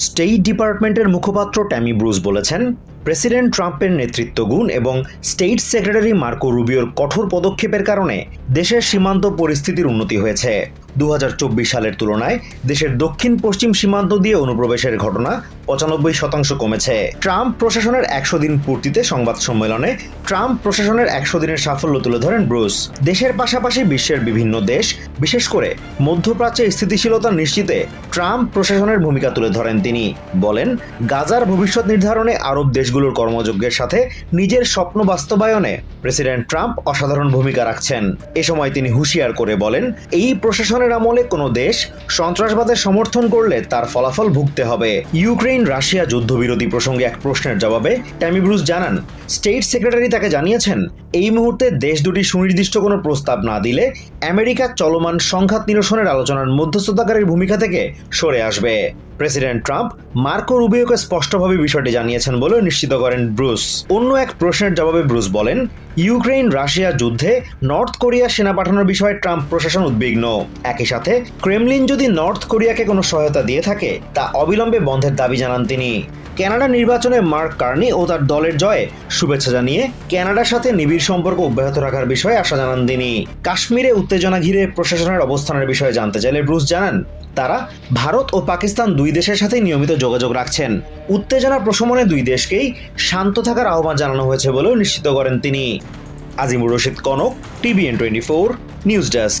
State ডিপার্টমেন্টের মুখপাত্র Tammy Bruce বলেছেন প্রেসিডেন্ট ট্রাম্পের নেতৃত্বগুণ এবং স্টেট সেক্রেটারি মার্কো রুবিওর কঠোর পদক্ষেপের কারণে দেশের সীমান্ত পরিস্থিতির উন্নতি হয়েছে। দু সালের তুলনায় দেশের দক্ষিণ পশ্চিম সীমান্ত দিয়ে অনুপ্রবেশের ঘটনা পঁচানব্বই শতাংশ কমেছে। ট্রাম্প প্রশাসনের একশো দিন পূর্তিতে সংবাদ সম্মেলনে ট্রাম্প প্রশাসনের একশো দিনের সাফল্য তুলে ধরেন ব্রুস। দেশের পাশাপাশি বিশ্বের বিভিন্ন দেশ, বিশেষ করে মধ্যপ্রাচ্যে স্থিতিশীলতা নিশ্চিতে ট্রাম্প প্রশাসনের ভূমিকা তুলে ধরেন তিনি। বলেন, গাজার ভবিষ্যৎ নির্ধারণে আরব দেশগুলোর কর্মযজ্ঞের সাথে নিজের স্বপ্ন বাস্তবায়নে প্রেসিডেন্ট ট্রাম্প অসাধারণ ভূমিকা রাখছেন। এ সময় তিনি হুঁশিয়ার করে বলেন, এই প্রশাসনের আমলে কোনো দেশ সন্ত্রাসবাদের সমর্থন করলে তার ফলাফল ভুগতে হবে। ইউক্রেন রাশিয়া যুদ্ধবিরতি প্রসঙ্গে এক প্রশ্নের জবাবে ট্যামি ব্রুস জানান, স্টেট সেক্রেটারি তাকে জানিয়েছেন, এই মুহূর্তে দেশ দুটি সুনির্দিষ্ট কোনো প্রস্তাব না দিলে আমেরিকা চলমান সংঘাত নিরসনের আলোচনার মধ্যস্থতাকারীর ভূমিকা থেকে সরে আসবে। প্রেসিডেন্ট ট্রাম্প মার্কো রুবিওকে স্পষ্টভাবে বিষয়টি জানিয়েছেন বলে নিশ্চিত করেন ব্রুস। অন্য এক প্রশ্নের জবাবে ব্রুস বলেন ইউক্রেন রাশিয়া যুদ্ধে নর্থ কোরিয়া সেনা পাঠানোর বিষয়ে ট্রাম্প প্রশাসন উদ্বিগ্ন। একই সাথে ক্রেমলিন যদি নর্থ কোরিয়াকে কোনো সহায়তা দিয়ে থাকে, তা অবিলম্বে বন্ধের দাবি জানান তিনি। কানাডা নির্বাচনে মার্ক কার্নি ও তার দলের জয়ে শুভেচ্ছা জানিয়ে কানাডার সাথে নিবিড় সম্পর্ক অব্যাহত রাখার বিষয়ে আশা জানান তিনি। কাশ্মীরে উত্তেজনা ঘিরে প্রশাসনের অবস্থানের বিষয়ে জানতে চাইলে ব্রুস জানান, তারা ভারত ও পাকিস্তান দুই দেশের সাথে নিয়মিত যোগাযোগ রাখছেন। উত্তেজনা প্রশমনে দুই দেশকেই শান্ত থাকার আহ্বান জানানো হয়েছে বলেও নিশ্চিত করেন তিনি। Azimur Rashid Kanak, TVN twenty four, news desk.